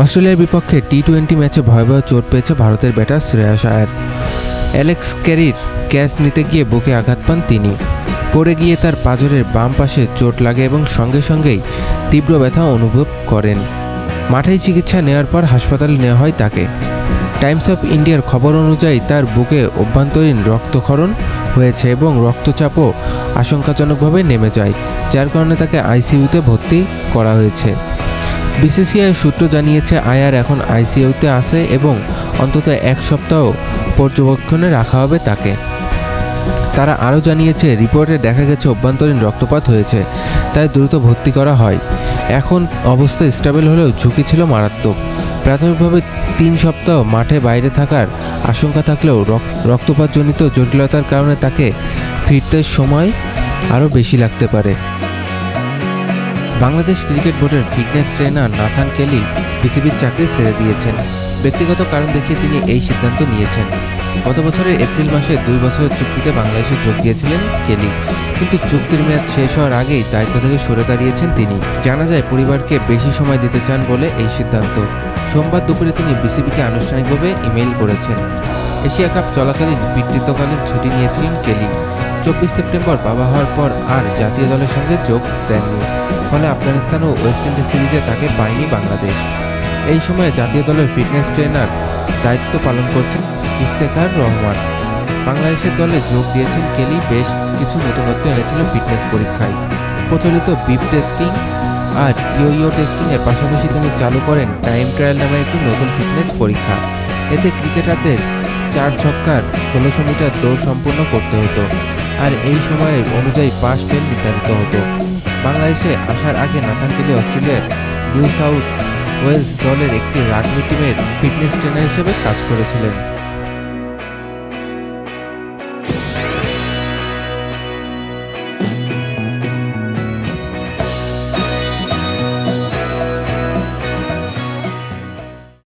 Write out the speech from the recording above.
অস্ট্রেলিয়ার বিপক্ষে T twenty ম্যাচে ভয়াবহ চোট পেয়েছে ভারতের ব্যাটার শ্রেয়াস আয়ার অ্যালেক্স ক্যারির ক্যাচ নিতে গিয়ে বুকে আঘাত পান তিনি। পড়ে গিয়ে তার পাঁজরের বাম পাশে চোট লাগে এবং সঙ্গে সঙ্গেই তীব্র ব্যথা অনুভব করেন। মাঠেই চিকিৎসা নেওয়ার পর হাসপাতালে নেওয়া হয় তাকে। টাইমস অফ ইন্ডিয়ার খবর অনুযায়ী তার বুকে অভ্যন্তরীণ রক্তক্ষরণ হয়েছে এবং রক্তচাপও আশঙ্কাজনকভাবে নেমে যায়, যার কারণে তাকে আইসিইউতে ভর্তি করা হয়েছে। বিসিসিআই সূত্র জানিয়েছে, আয়ার এখন আইসিইউতে আছে এবং অন্তত এক সপ্তাহ পর্যবেক্ষণে রাখা হবে তাকে। তারা আরও জানিয়েছে, রিপোর্টে দেখা গেছে অভ্যন্তরীণ রক্তপাত হয়েছে, তাই দ্রুত ভর্তি করা হয়। এখন অবস্থা স্টেবল হলেও ঝুঁকি ছিল মারাত্মক। প্রাথমিকভাবে তিন সপ্তাহ মাঠে বাইরে থাকার আশঙ্কা থাকলেও রক- রক্তপাতজনিত জটিলতার কারণে তাকে ফিরতে সময় আরও বেশি লাগতে পারে। বাংলাদেশ ক্রিকেট বোর্ডের ফিটনেস ট্রেনার নাথান কেলি বিসিবির চাকরি ছেড়ে দিয়েছেন। ব্যক্তিগত কারণ দেখিয়ে তিনি এই সিদ্ধান্ত নিয়েছেন। গত বছরের এপ্রিল মাসে দুই বছরের চুক্তিতে বাংলাদেশে যোগ দিয়েছিলেন কেলি। কিন্তু চুক্তির মেয়াদ শেষ হওয়ার আগেই দায়িত্ব থেকে সরে দাঁড়িয়েছেন তিনি। জানা যায়, পরিবারকে বেশি সময় দিতে চান বলে এই সিদ্ধান্ত। সোমবার দুপুরে তিনি বিসিবিকে আনুষ্ঠানিকভাবে ইমেইল করেছেন। এশিয়া কাপ চলাকালীন পিতৃত্বকালীন ছুটি নিয়েছিলেন কেলি। চব্বিশ সেপ্টেম্বর বাবা হওয়ার পর আর জাতীয় দলের সঙ্গে যোগ দেননি। ফলে আফগানিস্তান ও ওয়েস্ট ইন্ডিজ সিরিজে তাকে পায়নি বাংলাদেশ। এই সময়ে জাতীয় দলের ফিটনেস ট্রেনার দায়িত্ব পালন করছেন ইফতেখার রহমান। বাংলাদেশের দলে যোগ দিয়েছেন কেলি, বেশ কিছু নতুনত্ব এনেছিল ফিটনেস পরীক্ষায়। প্রচলিত বিপ টেস্টিং আর ইয়ো টেস্টিংয়ের পাশাপাশি তিনি চালু করেন টাইম ট্রায়াল নামে একটি নতুন ফিটনেস পরীক্ষা। এতে ক্রিকেটারদের চার ছক্কার ষোলোশো মিটার দৌড় সম্পূর্ণ করতে হতো। আর এই সময়ের অনুযায়ী পাস ফেল নির্ধারিত হতো। বাংলাদেশে আসার আগে নাথান কেলি অস্ট্রেলিয়ার নিউ সাউথ ওয়েলস দলের একটি রাগবি টিমের ফিটনেস ট্রেনার হিসেবে কাজ করেছিলেন।